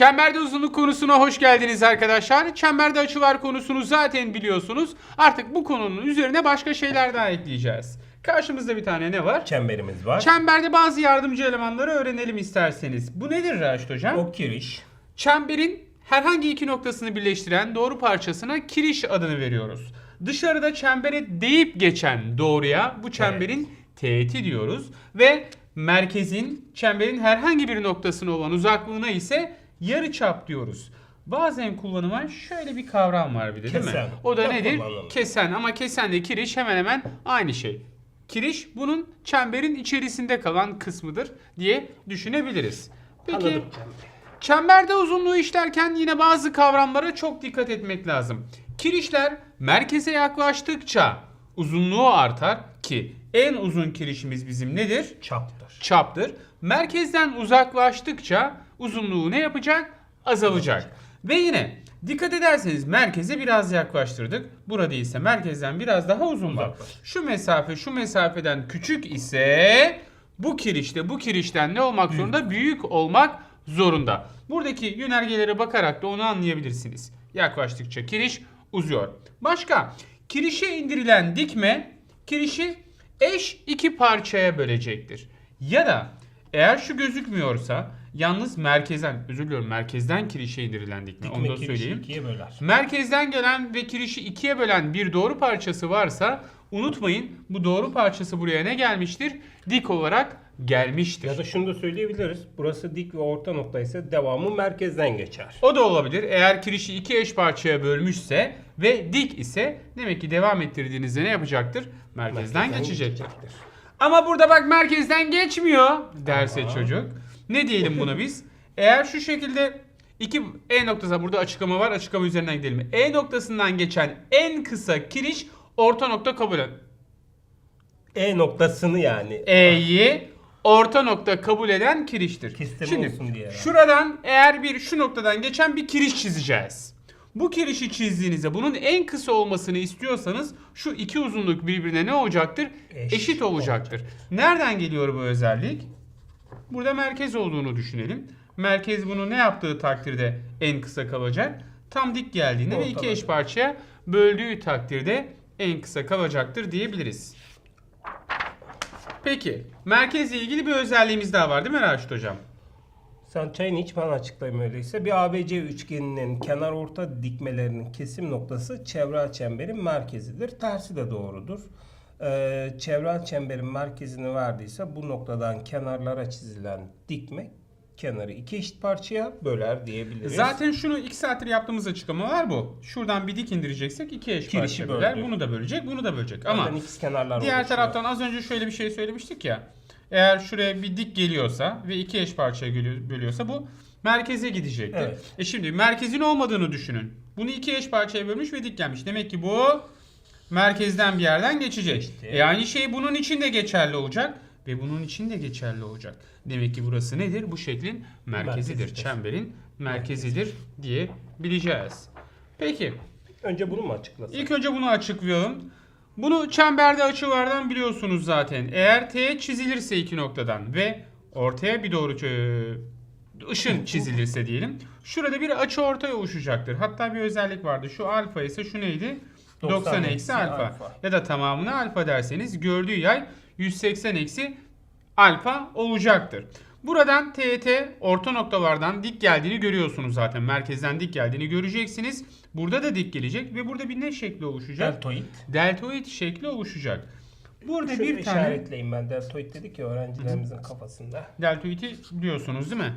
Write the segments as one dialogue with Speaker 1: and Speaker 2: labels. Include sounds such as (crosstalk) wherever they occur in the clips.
Speaker 1: Çemberde uzunluk konusuna hoş geldiniz arkadaşlar. Çemberde açılar konusunu zaten biliyorsunuz. Artık bu konunun üzerine başka şeyler daha ekleyeceğiz. Karşımızda bir tane ne var?
Speaker 2: Çemberimiz var.
Speaker 1: Çemberde bazı yardımcı elemanları öğrenelim isterseniz. Bu nedir Raşit Hocam?
Speaker 2: o kiriş.
Speaker 1: Çemberin herhangi iki noktasını birleştiren doğru parçasına kiriş adını veriyoruz. Dışarıda çembere deyip geçen doğruya bu çemberin teğeti diyoruz. Ve merkezin çemberin herhangi bir noktasına olan uzaklığına ise yarıçap diyoruz. Bazen kullanılan şöyle bir kavram var bir de değil mi? O da
Speaker 2: Çok
Speaker 1: nedir?
Speaker 2: kullanılır.
Speaker 1: Kesen ama kesenle kiriş hemen hemen aynı şey. Kiriş bunun çemberin içerisinde kalan kısmıdır diye düşünebiliriz. Peki
Speaker 2: Anladım çemberi.
Speaker 1: Çemberde uzunluğu işlerken yine bazı kavramlara çok dikkat etmek lazım. Kirişler merkeze yaklaştıkça uzunluğu artar ki en uzun kirişimiz bizim nedir?
Speaker 2: Çaptır.
Speaker 1: Çaptır. Merkezden uzaklaştıkça uzunluğu ne yapacak? Azalacak. Ve yine dikkat ederseniz merkeze biraz yaklaştırdık. Burada ise merkezden biraz daha uzun var. Şu mesafe şu mesafeden küçük ise bu kirişte bu kirişten ne olmak zorunda? Büyük olmak zorunda. Buradaki yönergelere bakarak da onu anlayabilirsiniz. Yaklaştıkça kiriş uzuyor. Başka kirişe indirilen dikme kirişi eş iki parçaya bölecektir. Ya da eğer şu gözükmüyorsa yalnız merkezden özür diliyorum merkezden kirişe indirilen dikme, onu
Speaker 2: Dikme
Speaker 1: da
Speaker 2: kirişi
Speaker 1: söyleyeyim.
Speaker 2: ikiye böler.
Speaker 1: Merkezden gelen ve kirişi ikiye bölen bir doğru parçası varsa unutmayın bu doğru parçası buraya ne gelmiştir? Dik olarak gelmiştir.
Speaker 2: Ya da şunu da söyleyebiliriz. Burası dik ve orta nokta ise devamı merkezden geçer.
Speaker 1: O da olabilir. Eğer kirişi iki eş parçaya bölmüşse ve dik ise demek ki devam ettirdiğinizde ne yapacaktır? Merkezden, geçecektir. Ama burada bak merkezden geçmiyor derse
Speaker 2: Tamam.
Speaker 1: çocuk. Ne diyelim buna biz? Eğer şu şekilde iki E noktası burada açıklama var. Açıklama üzerinden gidelim. E noktasından geçen en kısa kiriş orta nokta kabul eden.
Speaker 2: E noktasını yani.
Speaker 1: E'yi orta nokta kabul eden kiriştir.
Speaker 2: Kestirme
Speaker 1: Şimdi
Speaker 2: olsun diye
Speaker 1: şuradan eğer bir şu noktadan geçen bir kiriş çizeceğiz. Bu kirişi çizdiğinizde bunun en kısa olmasını istiyorsanız şu iki uzunluk birbirine ne olacaktır?
Speaker 2: Eşit
Speaker 1: Eşit, olacaktır. Nereden geliyor bu özellik? Burada merkez olduğunu düşünelim. Merkez bunu ne yaptığı takdirde en kısa kalacak. Tam dik geldiğinde ve iki eş parçaya böldüğü takdirde en kısa kalacaktır diyebiliriz. Peki, merkezle ilgili bir özelliğimiz daha var değil mi Raşit Hocam?
Speaker 2: Sen çayını iç ben açıklayayım öyleyse. Bir ABC üçgeninin kenar orta dikmelerinin kesim noktası çevrel çemberin merkezidir. Tersi de doğrudur. Ee, çevrel çemberin merkezini verdiyse bu noktadan kenarlara çizilen dikme kenarı iki eşit parçaya böler diyebiliriz.
Speaker 1: Zaten şunu iki saattir yaptığımız açıklamalar bu. Şuradan bir dik indireceksek iki eş
Speaker 2: Kirişi
Speaker 1: parça böler.
Speaker 2: böldü.
Speaker 1: Bunu da bölecek, bunu da bölecek.
Speaker 2: Zaten
Speaker 1: Ama
Speaker 2: ikiz kenarlar
Speaker 1: diğer
Speaker 2: oluşuyor.
Speaker 1: taraftan az önce şöyle bir şey söylemiştik ya. Eğer şuraya bir dik geliyorsa ve iki eş parçaya bölüyorsa bu merkeze gidecektir.
Speaker 2: Evet.
Speaker 1: E şimdi merkezin olmadığını düşünün. Bunu iki eş parçaya bölmüş ve dik gelmiş. Demek ki bu merkezden bir yerden geçecek.
Speaker 2: Geçti.
Speaker 1: E aynı şey bunun için de geçerli olacak ve bunun için de geçerli olacak. Demek ki burası nedir? Bu şeklin merkezidir.
Speaker 2: Merkezidir.
Speaker 1: Çemberin merkezidir diye bileceğiz. Peki.
Speaker 2: Önce bunu mu açıklasak?
Speaker 1: İlk önce bunu açıklayalım. Bunu çemberde açılardan biliyorsunuz zaten. Eğer teğet çizilirse iki noktadan ve ortaya bir doğru ışın (laughs) çizilirse diyelim. Şurada bir açı ortaya oluşacaktır. Hatta bir özellik vardı. Şu alfa ise şu neydi? 90,
Speaker 2: 90
Speaker 1: eksi alfa.
Speaker 2: alfa.
Speaker 1: Ya da tamamını alfa derseniz gördüğü yay 180 eksi alfa olacaktır. Buradan TET orta noktalardan dik geldiğini görüyorsunuz zaten. Merkezden dik geldiğini göreceksiniz. Burada da dik gelecek ve burada bir ne şekli oluşacak?
Speaker 2: Deltoid.
Speaker 1: Deltoid şekli oluşacak. Burada
Speaker 2: Şunu
Speaker 1: bir tane
Speaker 2: işaretleyeyim ben. Deltoid dedik ya öğrencilerimizin kafasında.
Speaker 1: deltoidi biliyorsunuz değil mi?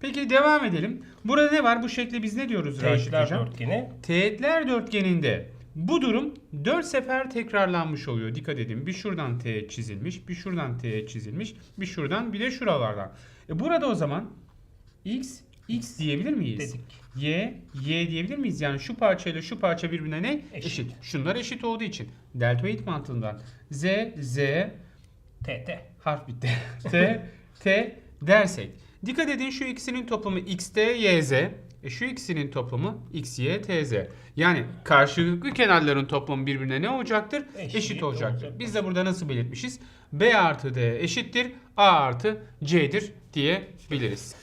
Speaker 1: Peki devam edelim. Burada ne var? Bu şekli biz ne diyoruz Raşit
Speaker 2: Teğetler dörtgeni.
Speaker 1: Teğetler dörtgeninde bu durum 4 sefer tekrarlanmış oluyor. Dikkat edin. Bir şuradan teğet çizilmiş, bir şuradan teğet çizilmiş, bir şuradan, bir de şuralardan. E burada o zaman x x diyebilir miyiz?
Speaker 2: Dedik.
Speaker 1: Y y diyebilir miyiz? Yani şu parçayla şu parça birbirine ne?
Speaker 2: Eşit.
Speaker 1: Şunlar eşit olduğu için deltoid mantığından z z
Speaker 2: TT.
Speaker 1: harf bitti. (laughs) T, T dersek. Dikkat edin şu ikisinin toplamı x, t, y, z. E şu ikisinin toplamı x, y, t, z. Yani karşılıklı kenarların toplamı birbirine ne olacaktır?
Speaker 2: Eşit
Speaker 1: Eşit, olacaktır.
Speaker 2: olacak.
Speaker 1: Biz de burada nasıl belirtmişiz? B artı D eşittir. A artı C'dir diyebiliriz.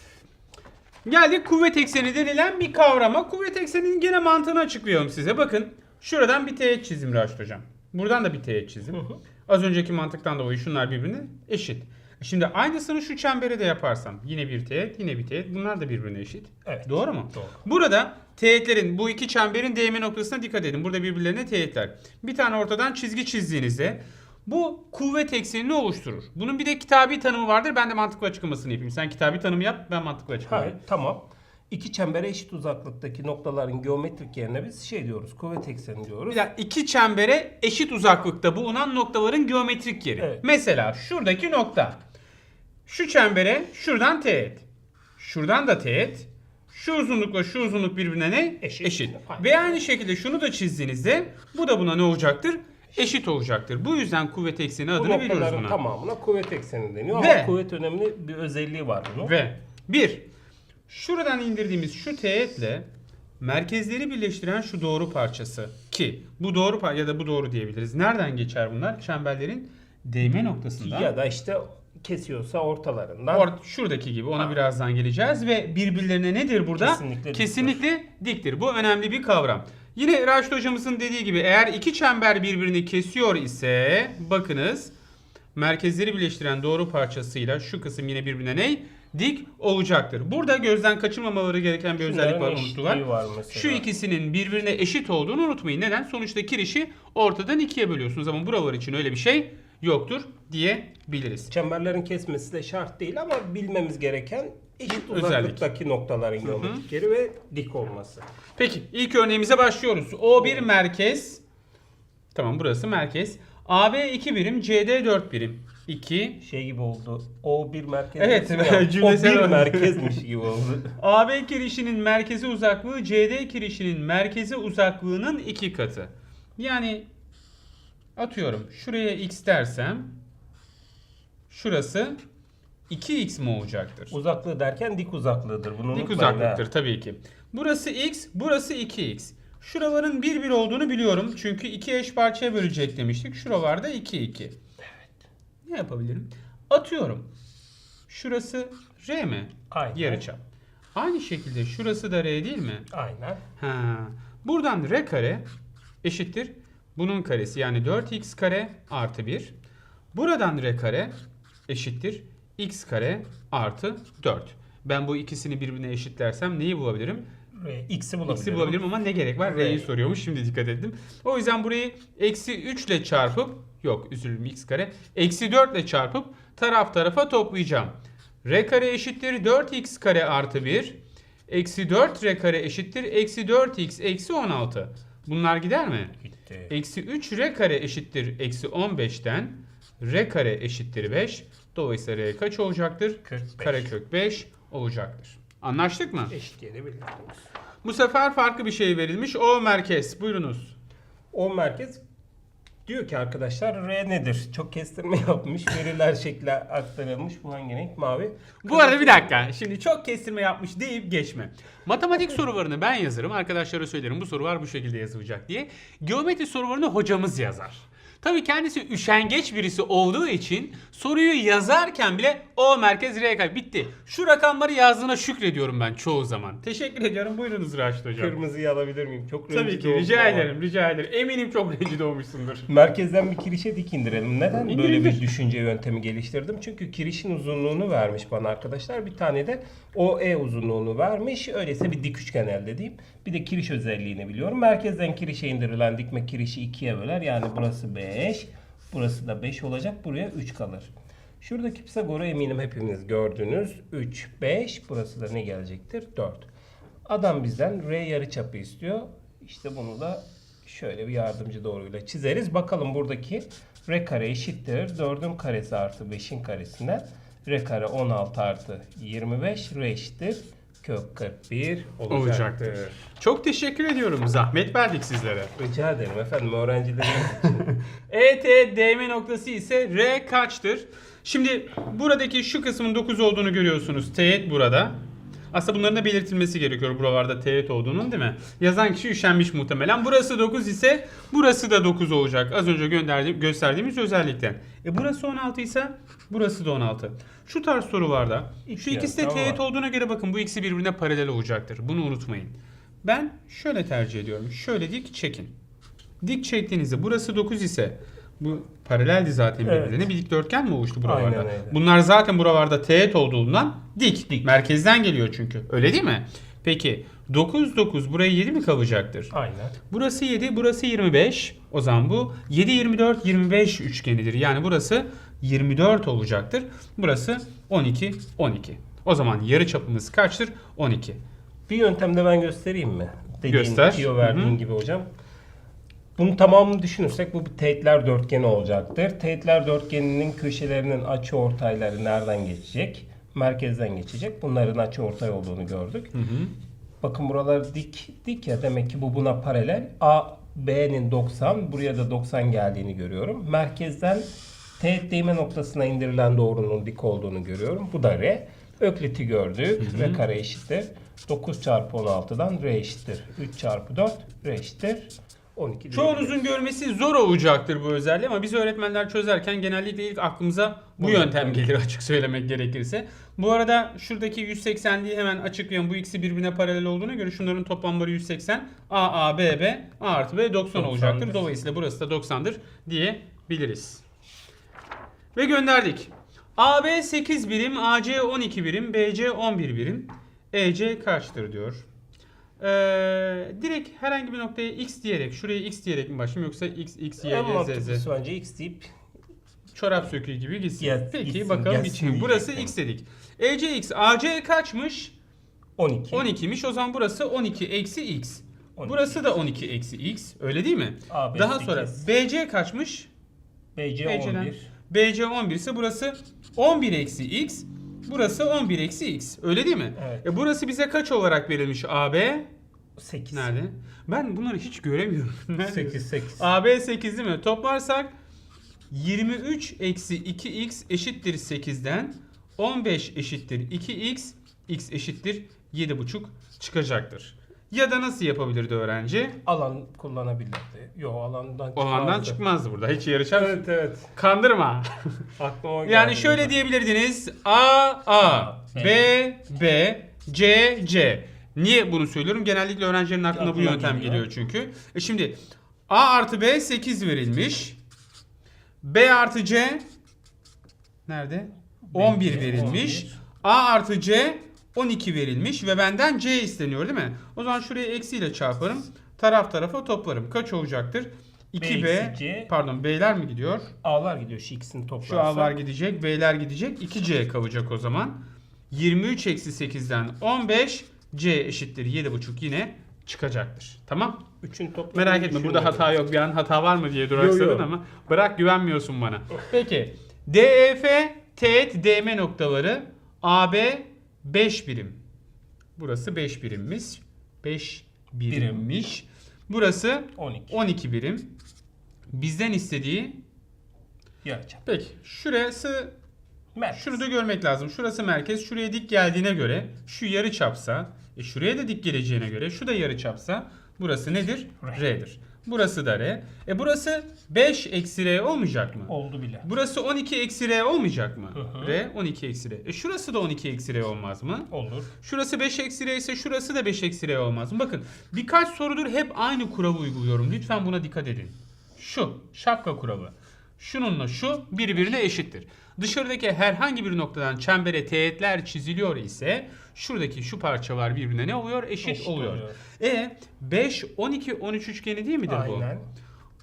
Speaker 1: Geldik kuvvet ekseni denilen bir kavrama. Kuvvet ekseninin gene mantığını açıklıyorum size. Bakın şuradan bir teğet çizim Raşit Hocam. Buradan da bir teğet çizim. Az önceki mantıktan dolayı şunlar birbirine eşit. Şimdi aynısını şu çembere de yaparsam yine bir teğet yine bir teğet bunlar da birbirine eşit.
Speaker 2: Evet.
Speaker 1: Doğru mu?
Speaker 2: Doğru.
Speaker 1: Burada teğetlerin bu iki çemberin değme noktasına dikkat edin. Burada birbirlerine teğetler. Bir tane ortadan çizgi çizdiğinizde bu kuvvet eksenini oluşturur. Bunun bir de kitabi tanımı vardır. Ben de mantıklı açıklamasını yapayım. Sen kitabi tanımı yap, ben mantıklı açıklama
Speaker 2: Hayır, tamam. İki çembere eşit uzaklıktaki noktaların geometrik yerine biz şey diyoruz, kuvvet ekseni diyoruz.
Speaker 1: Bir dakika, iki çembere eşit uzaklıkta bulunan noktaların geometrik yeri.
Speaker 2: Evet.
Speaker 1: Mesela şuradaki nokta. Şu çembere şuradan teğet. Şuradan da teğet. Şu uzunlukla şu uzunluk birbirine ne?
Speaker 2: Eşit. Aynen.
Speaker 1: Ve aynı şekilde şunu da çizdiğinizde bu da buna ne olacaktır? Eşit olacaktır. Bu yüzden kuvvet ekseni
Speaker 2: Bu
Speaker 1: adını veriyoruz
Speaker 2: noktaların
Speaker 1: buna.
Speaker 2: tamamına kuvvet ekseni deniyor
Speaker 1: Ve-
Speaker 2: ama kuvvet önemli bir özelliği var bunun.
Speaker 1: Ve bir, şuradan indirdiğimiz şu teğetle merkezleri birleştiren şu doğru parçası ki bu doğru par- ya da bu doğru diyebiliriz. Nereden geçer bunlar? Çemberlerin değme noktasından.
Speaker 2: Ya da işte kesiyorsa ortalarından.
Speaker 1: Or- şuradaki gibi ona birazdan geleceğiz ve birbirlerine nedir burada?
Speaker 2: Kesinlikle.
Speaker 1: Kesinlikle diktir. Bu önemli bir kavram. Yine Raşit hocamızın dediği gibi eğer iki çember birbirini kesiyor ise bakınız merkezleri birleştiren doğru parçasıyla şu kısım yine birbirine ne? Dik olacaktır. Burada gözden kaçırmamaları gereken bir özellik var unuttular.
Speaker 2: var mesela.
Speaker 1: Şu ikisinin birbirine eşit olduğunu unutmayın. Neden? Sonuçta kirişi ortadan ikiye bölüyorsunuz ama buralar için öyle bir şey yoktur diyebiliriz.
Speaker 2: Çemberlerin kesmesi de şart değil ama bilmemiz gereken eşit
Speaker 1: Özellik.
Speaker 2: uzaklıktaki noktaların geometrik yeri ve dik olması.
Speaker 1: Peki ilk örneğimize başlıyoruz. O1 merkez. Tamam burası merkez. AB 2 birim, CD 4 birim. 2.
Speaker 2: Şey gibi oldu. O bir merkez.
Speaker 1: Evet, (laughs) cümlesel
Speaker 2: O bir
Speaker 1: oldu.
Speaker 2: merkezmiş gibi oldu. (laughs)
Speaker 1: AB kirişinin merkezi uzaklığı CD kirişinin merkezi uzaklığının iki katı. Yani atıyorum şuraya x dersem şurası 2x mi olacaktır?
Speaker 2: Uzaklığı derken dik uzaklığıdır. Bunu
Speaker 1: Dik uzaklıktır tabii ki. Burası x, burası 2x. Şuraların 1 1 olduğunu biliyorum. Çünkü iki eş parçaya bölecek demiştik. Şuralarda 2 2. Ne yapabilirim? Atıyorum. Şurası r mi?
Speaker 2: Aynen.
Speaker 1: Yarıçap. Aynı şekilde şurası da r değil mi?
Speaker 2: Aynen.
Speaker 1: Ha. Buradan r kare eşittir. Bunun karesi yani 4x kare artı 1. Buradan r kare eşittir. x kare artı 4. Ben bu ikisini birbirine eşitlersem neyi bulabilirim?
Speaker 2: X'i bulabilirim.
Speaker 1: X'i bulabilirim ama ne gerek var? R'yi soruyormuş. Şimdi dikkat ettim. O yüzden burayı eksi 3 ile çarpıp yok üzülüm x kare. Eksi 4 ile çarpıp taraf tarafa toplayacağım. R kare eşittir 4x kare artı 1. Eksi 4 R kare eşittir. Eksi 4x eksi 16. Bunlar gider mi?
Speaker 2: Gitti.
Speaker 1: Eksi 3 R kare eşittir. Eksi 15'ten R kare eşittir 5. Dolayısıyla R kaç olacaktır?
Speaker 2: 45.
Speaker 1: Karekök 5 olacaktır. Anlaştık mı?
Speaker 2: Eşitleyebilirsiniz.
Speaker 1: Bu sefer farklı bir şey verilmiş. O merkez. Buyurunuz.
Speaker 2: O merkez diyor ki arkadaşlar R nedir? Çok kestirme yapmış. Veriler şekli aktarılmış. Bu hangi renk? Mavi.
Speaker 1: Bu arada bir dakika. Şimdi çok kestirme yapmış deyip geçme. Matematik sorularını ben yazarım. Arkadaşlara söylerim bu soru var bu şekilde yazılacak diye. Geometri sorularını hocamız yazar. Tabii kendisi üşengeç birisi olduğu için soruyu yazarken bile o merkez R kare bitti. Şu rakamları yazdığına şükrediyorum ben çoğu zaman. Teşekkür ediyorum. Buyurunuz Raşit hocam.
Speaker 2: Kırmızıyı alabilir miyim? Çok
Speaker 1: Tabii
Speaker 2: rencide
Speaker 1: ki
Speaker 2: oldum
Speaker 1: rica
Speaker 2: ama.
Speaker 1: ederim rica ederim. Eminim çok rencide olmuşsundur.
Speaker 2: Merkezden bir kirişe dik indirelim. Neden böyle bir düşünce yöntemi geliştirdim? Çünkü kirişin uzunluğunu vermiş bana arkadaşlar. Bir tane de OE uzunluğunu vermiş. Öyleyse bir dik üçgen elde edeyim. Bir de kiriş özelliğini biliyorum. Merkezden kirişe indirilen dikme kirişi ikiye böler. Yani burası 5. Burası da 5 olacak. Buraya 3 kalır. Şuradaki Pisagor'u eminim hepiniz gördünüz. 3, 5. Burası da ne gelecektir? 4. Adam bizden R yarıçapı istiyor. İşte bunu da şöyle bir yardımcı doğruyla çizeriz. Bakalım buradaki R kare eşittir. 4'ün karesi artı 5'in karesinden. R kare 16 artı 25. R eşittir. Kök 41 olacaktır.
Speaker 1: Olacaktır. Çok teşekkür ediyorum. Zahmet verdik sizlere.
Speaker 2: Rica ederim efendim öğrencilerimiz için. (laughs)
Speaker 1: ET değme noktası ise R kaçtır? Şimdi buradaki şu kısmın 9 olduğunu görüyorsunuz. Teğet burada. Aslında bunların da belirtilmesi gerekiyor buralarda teğet olduğunun değil mi? Yazan kişi üşenmiş muhtemelen. Burası 9 ise burası da 9 olacak. Az önce gönderdiğim, gösterdiğimiz özellikten. E burası 16 ise burası da 16. Şu tarz sorularda şu ikisi de teğet olduğuna göre bakın bu ikisi birbirine paralel olacaktır. Bunu unutmayın. Ben şöyle tercih ediyorum. Şöyle dik çekin. Dik çektiğinizde burası 9 ise bu paraleldi zaten
Speaker 2: Evet.
Speaker 1: birbirine. Bir dikdörtgen mi oluştu
Speaker 2: Aynen
Speaker 1: buralarda?
Speaker 2: öyle.
Speaker 1: Bunlar zaten buralarda teğet olduğundan dik. dik. Merkezden geliyor çünkü. Öyle değil mi? Peki 9 9 buraya 7 mi kalacaktır?
Speaker 2: Aynen.
Speaker 1: Burası 7, burası 25. O zaman bu 7 24 25 üçgenidir. Yani burası 24 olacaktır. Burası 12 12. O zaman yarı çapımız kaçtır? 12.
Speaker 2: Bir yöntemde ben göstereyim mi? Dediğin,
Speaker 1: Göster.
Speaker 2: tüyo verdiğin
Speaker 1: Hı hı.
Speaker 2: gibi hocam. Bunun tamamını düşünürsek bu bir teğetler dörtgeni olacaktır. Teğetler dörtgeninin köşelerinin açı ortayları nereden geçecek? Merkezden geçecek. Bunların açı ortay olduğunu gördük.
Speaker 1: Hı hı.
Speaker 2: Bakın buralar dik dik ya demek ki bu buna paralel. A B'nin 90, buraya da 90 geldiğini görüyorum. Merkezden teğet değme noktasına indirilen doğrunun dik olduğunu görüyorum. Bu da R. Öklit'i gördük. R kare eşittir. 9 çarpı 16'dan R eşittir. 3 çarpı 4 R eşittir. 12 diyebiliriz.
Speaker 1: Çoğunuzun görmesi zor olacaktır bu özelliği ama biz öğretmenler çözerken genellikle ilk aklımıza bu yöntem gelir (laughs) açık söylemek gerekirse. Bu arada şuradaki 180'liği hemen açıklayalım. Bu ikisi birbirine paralel olduğuna göre şunların toplamları 180. A, A, B, B, A artı B 90
Speaker 2: 90'dır.
Speaker 1: olacaktır. Dolayısıyla burası da 90'dır diyebiliriz. Ve gönderdik. AB 8 birim, AC 12 birim, BC 11 birim, EC kaçtır diyor. Ee, direkt herhangi bir noktaya x diyerek, şuraya x diyerek mi başlayayım yoksa x, x, y,
Speaker 2: en
Speaker 1: y, z, z.
Speaker 2: bence X deyip
Speaker 1: Çorap söküğü gibi gitsin.
Speaker 2: Gel-
Speaker 1: Peki
Speaker 2: gitsin,
Speaker 1: bakalım
Speaker 2: gelsin
Speaker 1: biçimi. Burası
Speaker 2: diyecektim.
Speaker 1: x dedik. EC x, AC kaçmış?
Speaker 2: 12.
Speaker 1: 12'miş. O zaman burası 12 eksi x.
Speaker 2: 12.
Speaker 1: Burası da 12 eksi x. Öyle değil mi?
Speaker 2: AB
Speaker 1: Daha
Speaker 2: 8.
Speaker 1: sonra BC kaçmış?
Speaker 2: BC
Speaker 1: BC'den
Speaker 2: 11.
Speaker 1: BC 11 ise burası 11 eksi x. Burası 11 eksi x. Öyle değil mi?
Speaker 2: Evet.
Speaker 1: E burası bize kaç olarak verilmiş AB?
Speaker 2: 8.
Speaker 1: Nerede? Ben bunları hiç göremiyorum. Nerede?
Speaker 2: 8 8.
Speaker 1: AB 8 değil mi? Toplarsak 23 eksi 2x eşittir 8'den 15 eşittir 2x x eşittir 7,5 çıkacaktır. Ya da nasıl yapabilirdi öğrenci?
Speaker 2: Alan kullanabilirdi. Yok alandan çıkmazdı.
Speaker 1: Olandan çıkmazdı burada. Hiç yarışar mısın?
Speaker 2: Evet evet.
Speaker 1: Kandırma.
Speaker 2: Aklıma geldi.
Speaker 1: Yani şöyle diyebilirdiniz. A A B B C C. Niye bunu söylüyorum? Genellikle öğrencilerin aklına bu
Speaker 2: Aklına
Speaker 1: yöntem
Speaker 2: geliyor.
Speaker 1: geliyor çünkü. E şimdi A artı B 8 verilmiş. B artı C nerede? 11
Speaker 2: 11.
Speaker 1: verilmiş. A artı C 12 verilmiş ve benden C isteniyor değil mi? O zaman şuraya eksiyle çarparım. Taraf tarafa toplarım. Kaç olacaktır? 2B,
Speaker 2: eksi C.
Speaker 1: pardon B'ler mi gidiyor?
Speaker 2: A'lar gidiyor şu ikisini toplarsak.
Speaker 1: Şu A'lar gidecek, B'ler gidecek. 2C kalacak o zaman. 23 eksi 8'den 15 C eşittir 7,5 yine çıkacaktır. Tamam?
Speaker 2: Üçün toplamı
Speaker 1: Merak etme burada hata yok. Bir an hata var mı diye duraksadın ama bırak güvenmiyorsun bana. Peki. DEF, teğet, DM noktaları AB 5 birim. Burası 5 birimmiş. 5 birimmiş. Burası
Speaker 2: 12.
Speaker 1: 12 birim. Bizden istediği
Speaker 2: Yarıçap.
Speaker 1: Peki şurası
Speaker 2: Merkez.
Speaker 1: şunu da görmek lazım. Şurası merkez. Şuraya dik geldiğine göre şu yarı çapsa e şuraya da dik geleceğine göre şu da yarı çapsa burası nedir?
Speaker 2: R.
Speaker 1: R'dir. Burası da R. E burası 5 eksi R olmayacak mı?
Speaker 2: Oldu bile.
Speaker 1: Burası 12 eksi R olmayacak mı?
Speaker 2: Hı hı.
Speaker 1: R 12 eksi R. E şurası da 12 eksi R olmaz mı?
Speaker 2: Olur.
Speaker 1: Şurası 5 eksi R ise şurası da 5 eksi R olmaz mı? Bakın birkaç sorudur hep aynı kuralı uyguluyorum. Lütfen buna dikkat edin. Şu şapka kuralı. Şununla şu birbirine eşittir. Dışarıdaki herhangi bir noktadan çembere teğetler çiziliyor ise şuradaki şu parçalar birbirine ne oluyor? Eşit,
Speaker 2: Eşit
Speaker 1: oluyor.
Speaker 2: oluyor.
Speaker 1: E 5 12 13 üçgeni değil midir
Speaker 2: Aynen.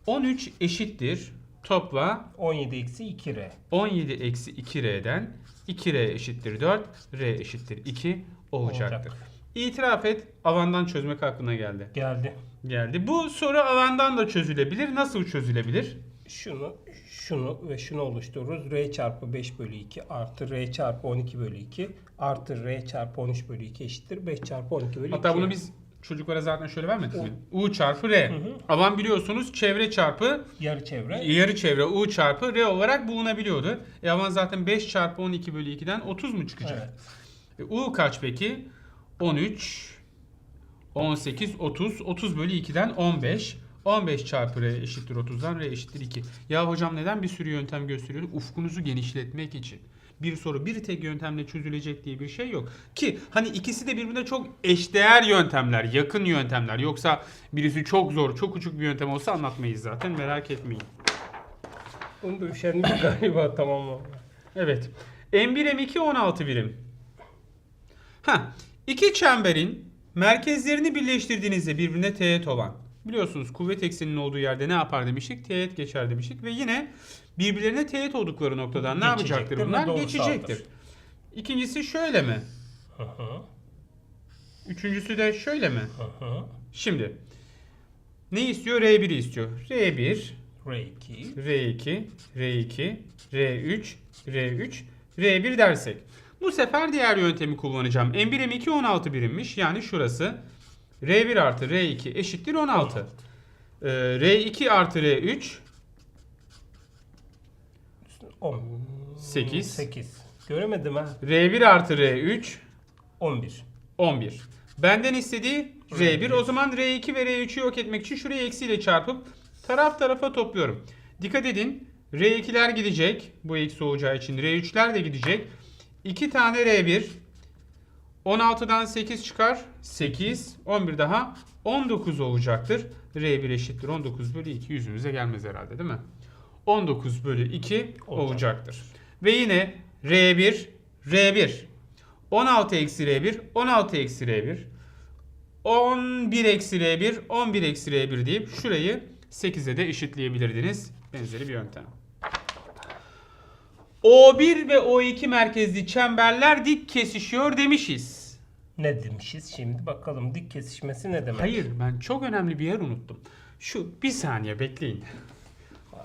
Speaker 1: bu? 13 eşittir topla
Speaker 2: 17 eksi 2 R.
Speaker 1: 17 eksi 2R'den 2R eşittir 4, R eşittir 2 olacaktır.
Speaker 2: Olacak.
Speaker 1: İtiraf et, alandan çözmek aklına geldi.
Speaker 2: Geldi.
Speaker 1: Geldi. Bu soru alandan da çözülebilir. Nasıl çözülebilir?
Speaker 2: Şunu, şunu ve şunu oluştururuz. R çarpı 5 bölü 2 artı R çarpı 12 bölü 2 artı R çarpı 13 bölü 2 eşittir 5 çarpı 12 bölü 2.
Speaker 1: Hatta bunu biz çocuklara zaten şöyle vermedik mi? U çarpı R. Alan biliyorsunuz çevre çarpı
Speaker 2: Yarı çevre.
Speaker 1: yarı çevre U çarpı R olarak bulunabiliyordu. E alan zaten 5 çarpı 12 bölü 2'den 30 mu çıkacak?
Speaker 2: Evet.
Speaker 1: E, U kaç peki? 13, 18, 30. 30 bölü 2'den 15. 15 çarpı R eşittir 30'dan R eşittir 2. Ya hocam neden bir sürü yöntem gösteriyor? Ufkunuzu genişletmek için. Bir soru bir tek yöntemle çözülecek diye bir şey yok. Ki hani ikisi de birbirine çok eşdeğer yöntemler, yakın yöntemler. Yoksa birisi çok zor, çok uçuk bir yöntem olsa anlatmayız zaten merak etmeyin.
Speaker 2: Bunu da üşendim galiba tamam.
Speaker 1: Evet. M1 M2 16 birim. Ha, iki çemberin merkezlerini birleştirdiğinizde birbirine teğet olan. Biliyorsunuz kuvvet ekseninin olduğu yerde ne yapar demiştik? Teğet geçer demiştik ve yine birbirlerine teğet oldukları noktadan ne
Speaker 2: Geçecektir
Speaker 1: yapacaktır bunlar?
Speaker 2: doğrusaldır.
Speaker 1: Geçecektir. İkincisi şöyle mi?
Speaker 2: Hı hı.
Speaker 1: Üçüncüsü de şöyle mi?
Speaker 2: Hı hı.
Speaker 1: Şimdi ne istiyor? R1'i istiyor. R1,
Speaker 2: R2.
Speaker 1: R2, R2, R3, R3, R1 dersek. Bu sefer diğer yöntemi kullanacağım. M1 M2 16 birimmiş. Yani şurası. R1 artı R2 eşittir 16. Ee, R2 artı R3
Speaker 2: 10.
Speaker 1: 8.
Speaker 2: 8. Göremedim ha.
Speaker 1: R1 artı R3
Speaker 2: 11.
Speaker 1: 11. Benden istediği R1. O zaman R2 ve R3'ü yok etmek için şurayı eksiyle çarpıp taraf tarafa topluyorum. Dikkat edin. R2'ler gidecek. Bu eksi olacağı için. R3'ler de gidecek. 2 tane R1. 16'dan 8 çıkar. 8. 11 daha 19 olacaktır. R1 eşittir 19 bölü 2 yüzümüze gelmez herhalde değil mi? 19 bölü 2 olacaktır. Ve yine R1, R1. 16 eksi R1, 16 eksi R1. 11 eksi R1, 11 eksi R1 deyip şurayı 8'e de eşitleyebilirdiniz. Benzeri bir yöntem. O1 ve O2 merkezli çemberler dik kesişiyor demişiz.
Speaker 2: Ne demişiz şimdi? Bakalım dik kesişmesi ne demek?
Speaker 1: Hayır ben çok önemli bir yer unuttum. Şu bir saniye bekleyin.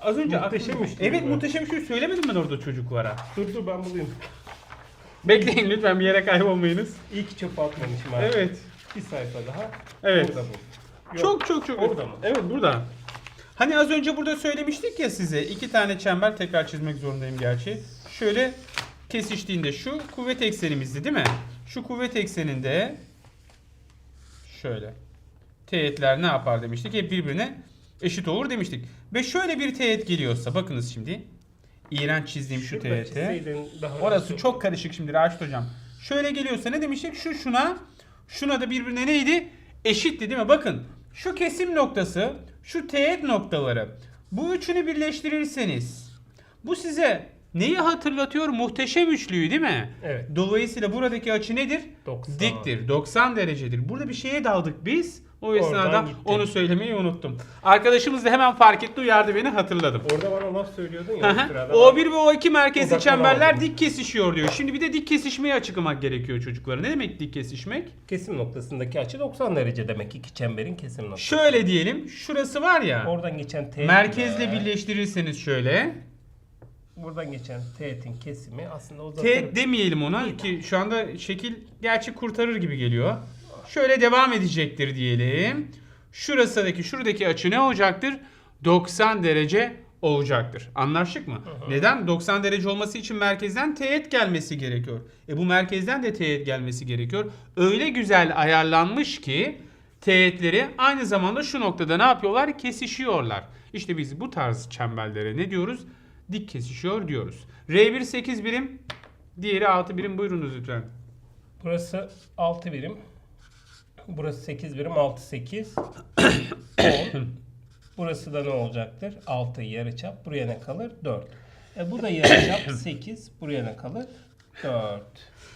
Speaker 1: Az önce
Speaker 2: Muhteşem
Speaker 1: aklım-
Speaker 2: üçlü
Speaker 1: Evet
Speaker 2: mü?
Speaker 1: muhteşem üçlü söylemedim ben orada çocuklara.
Speaker 2: Dur dur ben bulayım.
Speaker 1: Bekleyin lütfen bir yere kaybolmayınız.
Speaker 2: İyi ki çöpe atmamışım abi.
Speaker 1: Evet.
Speaker 2: Bir sayfa daha.
Speaker 1: Evet.
Speaker 2: Burada bu. Yok.
Speaker 1: Çok çok çok.
Speaker 2: Orada mı?
Speaker 1: Evet burada. Hani az önce burada söylemiştik ya size iki tane çember tekrar çizmek zorundayım gerçi. Şöyle kesiştiğinde şu kuvvet eksenimizdi değil mi? Şu kuvvet ekseninde şöyle teğetler ne yapar demiştik? Hep birbirine eşit olur demiştik. Ve şöyle bir teğet geliyorsa bakınız şimdi. İğrenç çizdiğim şu
Speaker 2: Şurada
Speaker 1: teğete. Orası çok karışık şimdi Raşit hocam. Şöyle geliyorsa ne demiştik? Şu şuna, şuna da birbirine neydi? Eşitti değil mi? Bakın şu kesim noktası, şu teğet noktaları. Bu üçünü birleştirirseniz bu size neyi hatırlatıyor? Muhteşem üçlüyü değil mi?
Speaker 2: Evet.
Speaker 1: Dolayısıyla buradaki açı nedir?
Speaker 2: 90.
Speaker 1: Diktir. 90 derecedir. Burada bir şeye daldık biz. O esnada onu söylemeyi unuttum. Arkadaşımız da hemen fark etti, uyardı beni hatırladım.
Speaker 2: Orada bana laf söylüyordun ya.
Speaker 1: hı.
Speaker 2: o sırada
Speaker 1: O1
Speaker 2: ben-
Speaker 1: ve O2 merkezli çemberler dik kesişiyor diyor. Şimdi bir de dik kesişmeyi açıklamak gerekiyor çocuklara. Ne demek dik kesişmek?
Speaker 2: Kesim noktasındaki açı 90 derece demek iki çemberin kesim noktası.
Speaker 1: Şöyle diyelim. Şurası var ya.
Speaker 2: Oradan geçen teğet
Speaker 1: Merkezle birleştirirseniz şöyle.
Speaker 2: Buradan geçen teğetin kesimi aslında uzatır.
Speaker 1: Teğet demeyelim ona ki şu anda şekil gerçi kurtarır gibi geliyor. Şöyle devam edecektir diyelim. Şurasındaki şuradaki açı ne olacaktır? 90 derece olacaktır. Anlaştık mı? Neden? 90 derece olması için merkezden teğet gelmesi gerekiyor. E bu merkezden de teğet gelmesi gerekiyor. Öyle güzel ayarlanmış ki teğetleri aynı zamanda şu noktada ne yapıyorlar? Kesişiyorlar. İşte biz bu tarz çemberlere ne diyoruz? Dik kesişiyor diyoruz. R1 8 birim, diğeri 6 birim. Buyurunuz lütfen.
Speaker 2: Burası 6 birim. Burası 8 birim. 6 8. 10. Burası da ne olacaktır? 6 yarıçap. Buraya ne kalır? 4. E bu da yarıçap (coughs) 8. Buraya ne kalır? 4.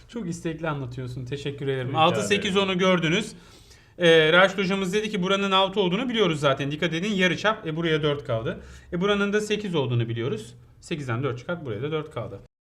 Speaker 1: Çok istekli anlatıyorsun. Teşekkür ederim.
Speaker 2: Rica
Speaker 1: 6 8
Speaker 2: ederim.
Speaker 1: onu gördünüz. Ee, Raşit hocamız dedi ki buranın 6 olduğunu biliyoruz zaten. Dikkat edin yarıçap. E buraya 4 kaldı. E buranın da 8 olduğunu biliyoruz. 8'den 4 çıkart buraya da 4 kaldı.